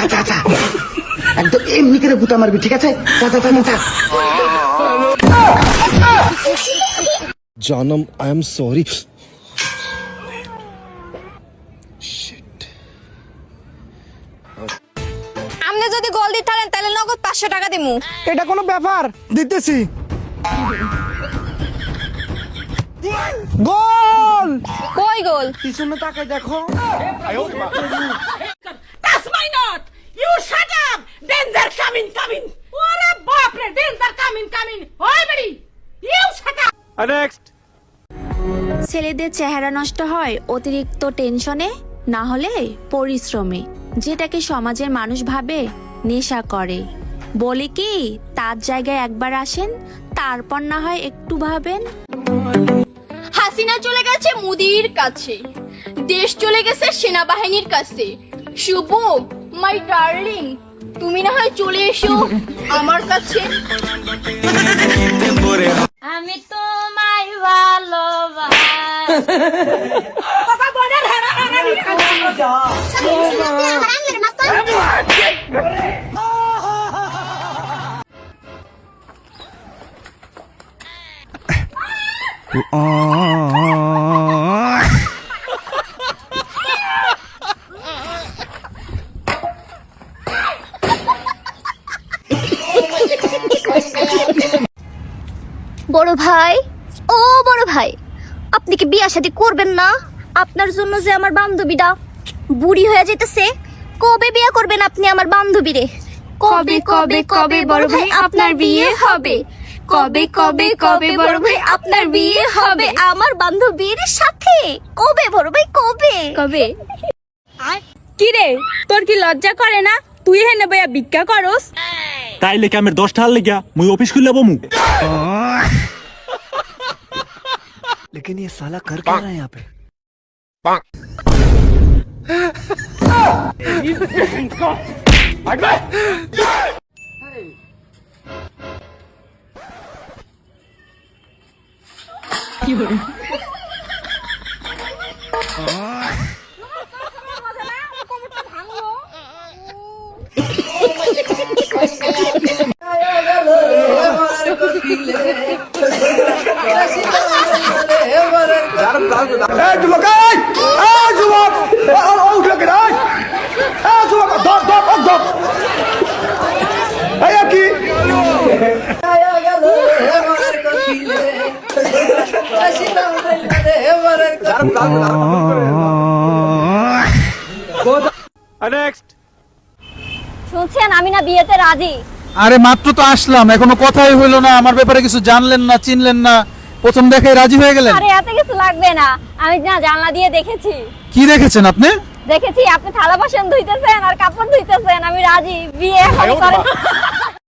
যা যা যা একদম এমনি করে গুতা মারবি ঠিক আছে? যা যা যা, যা জানম আই এম সরি আপনি যদি গোল দিতে পারেন তাহলে নগদ পাঁচশো টাকা দিমু। এটা কোনো ব্যাপার? দিতেছি। গোল! কই গোল? পিছনে তাকাই দেখো। Danger coming, coming! ওরে বাপরে danger coming, coming! ওই বেড়ি! You shut up! ছেলেদের চেহারা নষ্ট হয় অতিরিক্ত টেনশনে না হলে পরিশ্রমে যেটাকে সমাজের মানুষ ভাবে নেশা করে বলে কি তার জায়গায় একবার আসেন তারপর না হয় একটু ভাবেন হাসিনা চলে গেছে মুদির কাছে দেশ চলে গেছে সেনাবাহিনীর কাছে শুভ মাই ডার্লিং হয় চলে এসো আমার কাছে। আমি তোমায় ভালোবাসি। বড় ভাই। ও বড় ভাই আপনি কি বিয়া শাদী করবেন না? আপনার জন্য যে আমার বান্ধবীটা বুড়ি হয়ে যেতেছে কবে বিয়ে করবেন আপনি আমার বান্ধবীরে? কবে, কবে, কবে বড় ভাই আপনার বিয়ে হবে? কবে, কবে, কবে বড় ভাই আপনার বিয়ে হবে? আমার বান্ধবীর সাথে? কবে বড় ভাই কবে? কবে? কি রে তোর কি লজ্জা করে না? তুই হেনে বইয়া ভিক্ষা করস? তাই লেগে আমি দশ টাকার লেগা মুই অফিস খুলে বমু लेकिन ये साला कर क्या रहा है यहाँ पे এই শুনছেন আমি না বিয়েতে রাজি আরে মাত্র তো আসলাম এখনও কথাই হইল না আমার ব্যাপারে কিছু জানলেন না চিনলেন না। প্রথম দেখে রাজি হয়ে গেলেন? আরে এত কিছু লাগবে না। আমি না জানলা দিয়ে দেখেছি। কি দেখেছেন আপনি? দেখেছি আপনি থালা বাসন ধুইতেছেন আর কাপড় ধুইতেছেন আমি রাজি বিয়ে হবে করেন।